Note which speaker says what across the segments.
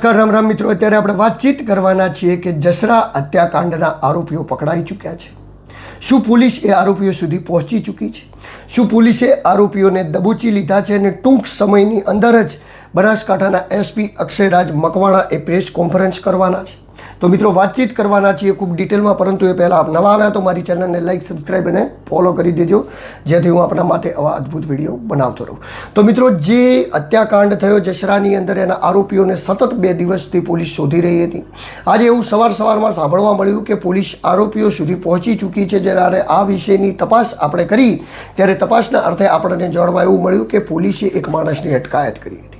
Speaker 1: નમસ્કાર, રામ રામ મિત્રો. અત્યારે આપણે વાતચીત કરવાના છીએ કે જસરા હત્યાકાંડના આરોપીઓ પકડાઈ ચૂક્યા છે. શું પોલીસ એ આરોપીઓ સુધી પહોંચી ચૂકી છે? શું પોલીસે આરોપીઓને દબોચી લીધા છે અને ટૂંક સમયની અંદર જ બનાસકાંઠાના એસપી અક્ષયરાજ મકવાણા એ પ્રેસ કોન્ફરન્સ કરવાના છે? તો મિત્રો, વાતચીત કરવાના છીએ ખૂબ ડિટેલમાં, પરંતુ એ પહેલાં આપ નવા આવ્યા તો મારી ચેનલને લાઇક સબસ્ક્રાઈબ અને ફોલો કરી દેજો. જેથી હું આપણા માટે આવા અદ્ભુત વીડિયો બનાવતો રહું. તો મિત્રો, જે હત્યાકાંડ થયો જસરાની અંદર એના આરોપીઓને સતત બે દિવસથી પોલીસ શોધી રહી હતી. આજે એવું સવાર સવારમાં સાંભળવા મળ્યું કે પોલીસ આરોપીઓ સુધી પહોંચી ચૂકી છે. જ્યારે આ વિષયની તપાસ આપણે કરી, ત્યારે તપાસના અર્થે આપણને જાણવા એવું મળ્યું કે પોલીસે એક માણસની અટકાયત કરી હતી.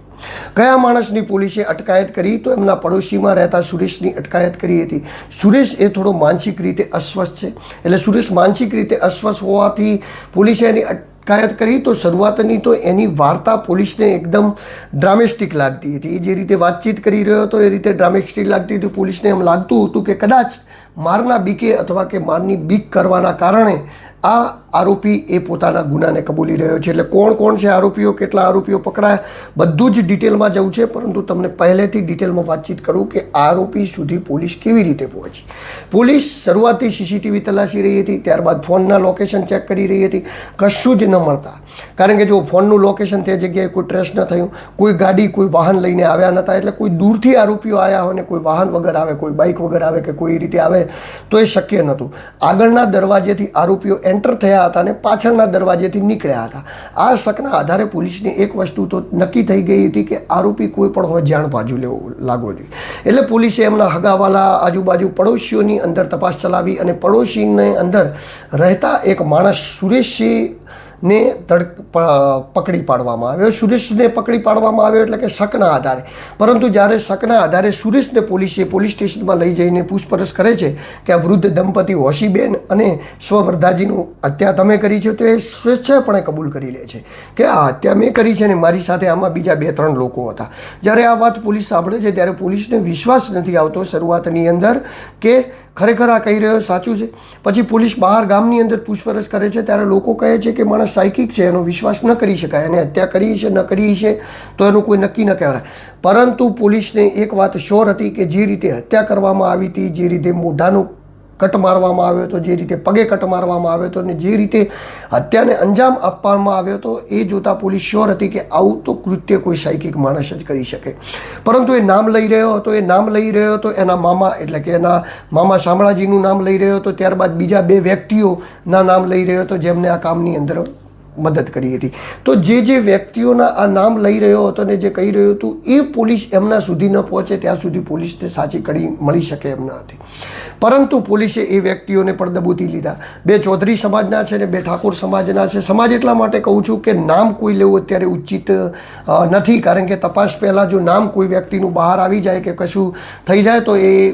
Speaker 1: કયા માણસની પોલીસે અટકાયત કરી તો એમના પડોશીમાં રહેતા સુરેશની અટકાયત કરી હતી? સુરેશ એ થોડો માનસિક રીતે અસ્વસ્થ છે. એટલે સુરેશ માનસિક રીતે અસ્વસ્થ હોવાથી પોલીસે એની અટકાયત કરી તો શરૂઆતની તો એની વાર્તા પોલીસને એકદમ ડ્રામેસ્ટિક લાગતી હતી. એ જે રીતે વાતચીત કરી રહ્યો હતો, એ રીતે ડ્રામેસ્ટિક લાગતી હતી. પોલીસને એમ લાગતું હતું કે કદાચ મારના બીકે અથવા કે મારની બીક કરવાના કારણે આ આરોપી એ પોતાના ગુનાને કબૂલી રહ્યો છે. એટલે કોણ કોણ છે આરોપીઓ, કેટલા આરોપીઓ પકડાયા, બધું જ ડિટેલમાં જવું છે. પરંતુ તમને પહેલેથી ડિટેલમાં વાતચીત કરું કે આરોપી સુધી પોલીસ કેવી રીતે પહોંચી. પોલીસ શરૂઆતથી સીસીટીવી તલાશી રહી હતી, ત્યારબાદ ફોનના લોકેશન ચેક કરી રહી હતી. કશું જ ન મળતા. કારણ કે જો ફોનનું લોકેશન તે જગ્યાએ કોઈ ટ્રેસ ન થયું, કોઈ ગાડી, કોઈ વાહન લઈને આવ્યા નહોતા એટલે કોઈ દૂરથી આરોપીઓ આવ્યા હોય ને કોઈ વાહન વગર આવે, કોઈ બાઇક વગર આવે કે કોઈ રીતે આવે, તો એ શક્ય નહોતું. આગળના દરવાજેથી આરોપીઓ એન્ટર થયા હતા અને પાછળના દરવાજેથી નીકળ્યા હતા. આ શકના આધારે પોલીસની એક વસ્તુ તો નક્કી થઈ ગઈ હતી કે આરોપી કોઈ પણ હોય જાણ બાજુ લેવો લાગવો જોઈએ. એટલે પોલીસે એમના હગાવાલા આજુબાજુ પડોશીઓની અંદર તપાસ ચલાવી અને પડોશીની અંદર રહેતા એક માણસ સુરેશસિંહ ને તડ પકડી પાડવામાં આવ્યો સુરેશને પકડી પાડવામાં આવ્યો એટલે કે શકના આધારે. પરંતુ જ્યારે શકના આધારે સુરેશને પોલીસે પોલીસ સ્ટેશનમાં લઈ જઈને પૂછપરછ કરે છે કે આ વૃદ્ધ દંપતી હોશીબેન અને સ્વવર્ધાજીનું હત્યા તમે કરી છે, તો એ સ્વેચ્છાપણે કબૂલ કરી લે છે કે આ હત્યા મેં કરી છે ને મારી સાથે આમાં બીજા બે ત્રણ લોકો હતા. જ્યારે આ વાત પોલીસ સાંભળે છે, ત્યારે પોલીસને વિશ્વાસ નથી આવતો શરૂઆતની અંદર કે ખરેખર આ કહી રહ્યો, સાચું છે. પછી પોલીસ બહાર ગામની અંદર પૂછપરછ કરે છે, ત્યારે લોકો કહે છે કે માણસ સાયકિક છે, એનો વિશ્વાસ ન કરી શકાય. એને હત્યા કરી છે, ન કરી છે, તો એનું કોઈ નક્કી ન કહેવાય. પરંતુ પોલીસને એક વાત શ્યોર હતી કે જે રીતે હત્યા કરવામાં આવી હતી, જે રીતે મોઢાનું કટ મારવામાં આવ્યો હતો, જે રીતે પગે કટ મારવામાં આવ્યો હતો અને જે રીતે હત્યાને અંજામ આપવામાં આવ્યો હતો, એ જોતાં પોલીસ શ્યોર હતી કે આવું તો કૃત્ય કોઈ સાયકિક માણસ જ કરી શકે. પરંતુ એ નામ લઈ રહ્યો હતો, એ નામ લઈ રહ્યો હતો, એના મામા, એટલે કે એના મામા શામળાજીનું નામ લઈ રહ્યો હતો, ત્યારબાદ બીજા બે વ્યક્તિઓના નામ લઈ રહ્યો હતો, જેમને આ કામની અંદર મદદ કરી હતી. તો જે જે વ્યક્તિઓના આ નામ લઈ રહ્યો હતો ને જે કહી રહ્યું હતું, એ પોલીસ એમના સુધી ન પહોંચે, ત્યાં સુધી પોલીસને સાચી કડી મળી શકે એમ ન હતી. પરંતુ પોલીસે એ વ્યક્તિઓને પણ દબૂતી લીધા. બે ચૌધરી સમાજના છે ને બે ઠાકોર સમાજના છે. સમાજ એટલા માટે કહું છું કે નામ કોઈ લેવું અત્યારે ઉચિત નથી. કારણ કે તપાસ પહેલાં જો નામ કોઈ વ્યક્તિનું બહાર આવી જાય કે કશું થઈ જાય, તો એ-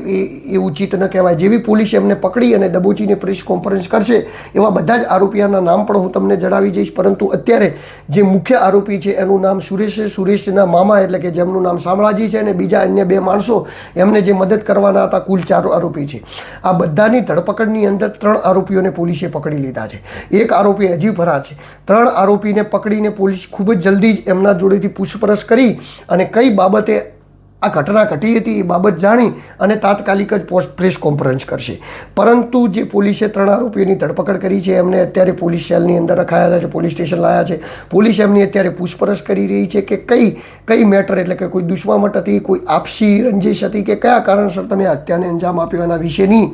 Speaker 1: એ ઉચિત ન કહેવાય. જેવી પોલીસ એમને પકડી અને દબોચીને પ્રેસ કોન્ફરન્સ કરશે, એવા બધા જ આરોપીઓના નામ પણ હું તમને જણાવી જઈશ. પરંતુ અત્યારે જે મુખ્ય આરોપી છે, એનું નામ સુરેશ છે. સુરેશના મામા એટલે કે જેમનું નામ શામળાજી છે અને બીજા અન્ય બે માણસો એમને જે મદદ કરવાના હતા, કુલ ચાર આરોપી છે. આ બધાની ધરપકડની અંદર ત્રણ આરોપીઓને પોલીસે પકડી લીધા છે. એક આરોપી હજી ફરાર છે. ત્રણ આરોપીને પકડીને પોલીસ ખૂબ જ જલ્દી જ એમના જોડેથી પૂછપરછ કરી અને કઈ બાબતે આ ઘટના ઘટી હતી એ બાબત જાણી અને તાત્કાલિક જ પોસ્ટ પ્રેસ કોન્ફરન્સ કરશે. પરંતુ જે પોલીસે ત્રણ આરોપીઓની ધરપકડ કરી છે, એમને અત્યારે પોલીસ સેલની અંદર રખાયા છે, પોલીસ સ્ટેશન લાયા છે. પોલીસ એમની અત્યારે પૂછપરછ કરી રહી છે કે કઈ કઈ મેટર એટલે કે કોઈ દુશ્મામટ હતી, કોઈ આપસી રંજિશ હતી કે કયા કારણસર તમે હત્યાને અંજામ આપ્યો એના વિશેની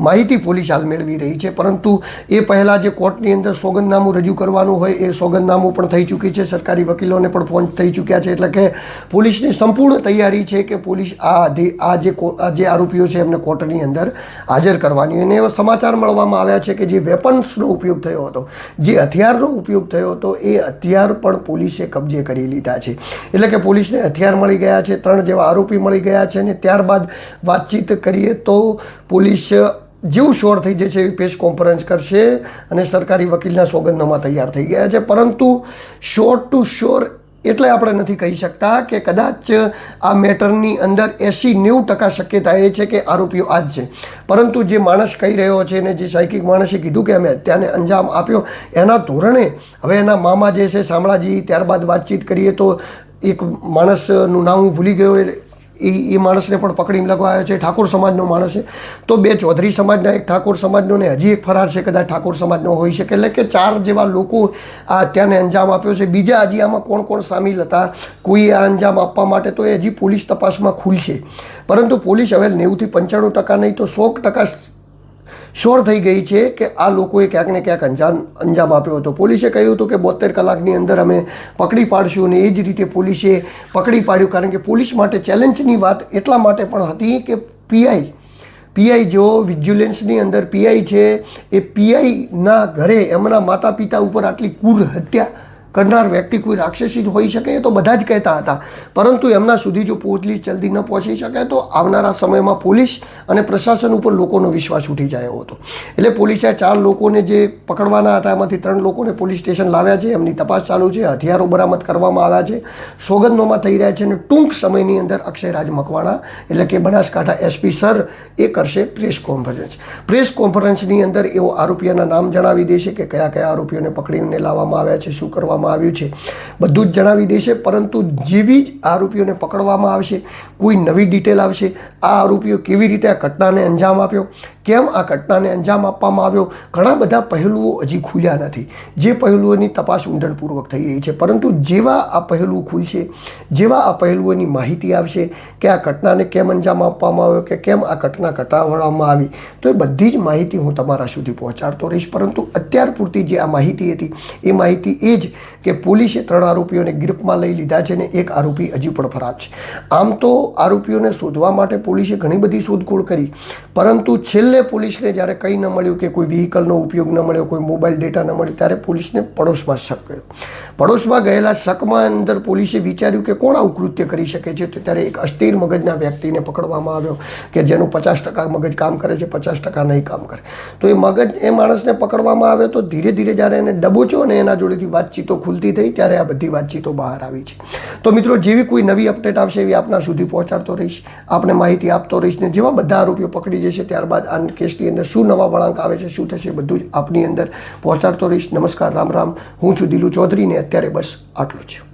Speaker 1: માહિતી પોલીસ હાલ મેળવી રહી છે. પરંતુ એ પહેલાં જે કોર્ટની અંદર સોગંદનામું રજૂ કરવાનું હોય, એ સોગંદનામું પણ થઈ ચૂકી છે. સરકારી વકીલોને પણ ફોન થઈ ચૂક્યા છે. એટલે કે પોલીસની સંપૂર્ણ તૈયારી છે કે પોલીસ આ આ જે જે આરોપીઓ છે, એમને કોર્ટની અંદર હાજર કરવાની. અને એવા સમાચાર મળવામાં આવ્યા છે કે જે વેપન્સનો ઉપયોગ થયો હતો, જે હથિયારનો ઉપયોગ થયો હતો, એ હથિયાર પણ પોલીસે કબજે કરી લીધા છે. એટલે કે પોલીસને હથિયાર મળી ગયા છે, ત્રણ જેવા આરોપી મળી ગયા છે. અને ત્યારબાદ વાતચીત કરીએ તો પોલીસ જેવું શોર થઈ જશે એવી પ્રેસ કોન્ફરન્સ કરશે અને સરકારી વકીલના સોગંદનામા તૈયાર થઈ ગયા છે. પરંતુ શોર ટુ શોર એટલે આપણે નથી કહી શકતા કે કદાચ આ મેટરની અંદર એંસી નેવું ટકા શક્યતા એ છે કે આરોપીઓ આ જ છે. પરંતુ જે માણસ કહી રહ્યો છે ને જે સાયકિક માણસે કીધું કે અમે હત્યાને અંજામ આપ્યો, એના ધોરણે હવે એના મામા જે છે, શામળાજી, ત્યારબાદ વાતચીત કરીએ તો એક માણસનું નામ હું ભૂલી ગયો એ એ માણસને પણ પકડીને લગવાયો છે ઠાકોર સમાજનો માણસ છે. તો બે ચૌધરી સમાજના, એક ઠાકોર સમાજનો ને હજી એક ફરાર છે, કદાચ ઠાકોર સમાજનો હોઈ શકે. એટલે કે ચાર જેવા લોકો આ હત્યાને અંજામ આપ્યો છે. બીજા હજી આમાં કોણ કોણ સામેલ હતા, કોઈ આ અંજામ આપવા માટે, તો એ હજી પોલીસ તપાસમાં ખુલશે. પરંતુ પોલીસ હવે નેવુંથી પંચાણું ટકા નહીં તો સો ટકા શ્યોર થઈ ગઈ છે કે આ લોકોએ ક્યાંક ને ક્યાંક અંજામ અંજામ આપ્યો હતો. પોલીસે કહ્યું હતું કે બોતેર કલાકની અંદર અમે પકડી પાડશું અને એ જ રીતે પોલીસે પકડી પાડ્યું. કારણ કે પોલીસ માટે ચેલેન્જની વાત એટલા માટે પણ હતી કે પીઆઈ પીઆઈ જો વિજ્યુલન્સની અંદર પીઆઈ છે, એ પીઆઈના ઘરે એમના માતા પિતા ઉપર આટલી કુર હત્યા કરનાર વ્યક્તિ કોઈ રાક્ષસી જ હોઈ શકે એ તો બધા જ કહેતા હતા. પરંતુ એમના સુધી જો પોલીસ જલ્દી ન પહોંચી શકે તો આવનારા સમયમાં પોલીસ અને પ્રશાસન ઉપર લોકોનો વિશ્વાસ ઉઠી જાય હતો. એટલે પોલીસે ચાર લોકોને જે પકડવાના હતા, એમાંથી ત્રણ લોકોને પોલીસ સ્ટેશન લાવ્યા છે. એમની તપાસ ચાલુ છે, હથિયારો બરામદ કરવામાં આવ્યા છે. સોગંદનોમાં થઈ રહ્યા છે અને ટૂંક સમયની અંદર અક્ષયરાજ મકવાણા એટલે કે બનાસકાંઠા એસપી સર એ કરશે પ્રેસ કોન્ફરન્સ. પ્રેસ કોન્ફરન્સની અંદર એવો આરોપીઓના નામ જણાવી દેશે કે કયા કયા આરોપીઓને પકડીને લાવવામાં આવ્યા છે, શું કરવામાં આવ્યું છે. બધું જ જણાવી દેશે, પરંતુ જેવી જ આરોપીઓને પકડવામાં આવશે, કોઈ નવી ડિટેલ આવશે, આ આરોપીઓ કેવી રીતે આ ઘટનાને અંજામ આપ્યો કેમ આ ઘટનાને અંજામ આપવામાં આવ્યો? ઘણા બધા પહેલુઓ હજી ખુલ્યા નથી. જે પહેલુઓની તપાસ ઊંડાણપૂર્વક થઈ રહી છે. પરંતુ જેવા આ પહેલું ખુલશે, જેવા આ પહેલુઓની માહિતી આવશે કે આ ઘટનાને કેમ અંજામ આપવામાં આવ્યો કે કેમ આ ઘટના ઘટાડવામાં આવી, તો એ બધી જ માહિતી હું તમારા સુધી પહોંચાડતો રહીશ. પરંતુ અત્યાર પૂરતી જે આ માહિતી હતી, એ માહિતી એ જ કે પોલીસે ત્રણ આરોપીઓને ગ્રીપમાં લઈ લીધા છે ને એક આરોપી હજી પણ ફરાર છે. આમ તો આરોપીઓને શોધવા માટે પોલીસે ઘણી બધી શોધખોળ કરી, પરંતુ છેલ્લે પોલીસને જ્યારે કંઈ ન મળ્યું કે કોઈ વ્હીકલનો ઉપયોગ ન મળ્યો, કોઈ મોબાઈલ ડેટા ન મળ્યો, ત્યારે પોલીસને પડોશમાં શક ગયો. પડોશમાં ગયેલા શકમાં અંદર પોલીસે વિચાર્યું કે કોણ આવું કૃત્ય કરી શકે છે? તો ત્યારે એક અસ્થિર મગજના વ્યક્તિને પકડવામાં આવ્યો કે જેનું પચાસ ટકા મગજ કામ કરે છે, પચાસ ટકા નહીં કામ કરે. તો એ મગજ, એ માણસને પકડવામાં આવ્યો તો ધીરે ધીરે જ્યારે એને ડબોચ્યો અને એના જોડેથી વાતચીતો ખુલતી થઈ, ત્યારે આ બધી વાતચીતો બહાર આવી છે. તો મિત્રો, જેવી કોઈ નવી અપડેટ આવશે એવી આપના સુધી પહોંચાડતો રહીશ. આપને માહિતી આપતો રહીશ ને જેવા બધા આરોપીઓ પકડી જશે, ત્યારબાદ આ કેસની અંદર શું નવા વળાંક આવે છે, શું થશે, બધું જ આપની અંદર પહોંચાડતો રહીશ. નમસ્કાર, રામ રામ. હું છું દિલુ ચૌધરી ને અત્યારે બસ આટલું જ.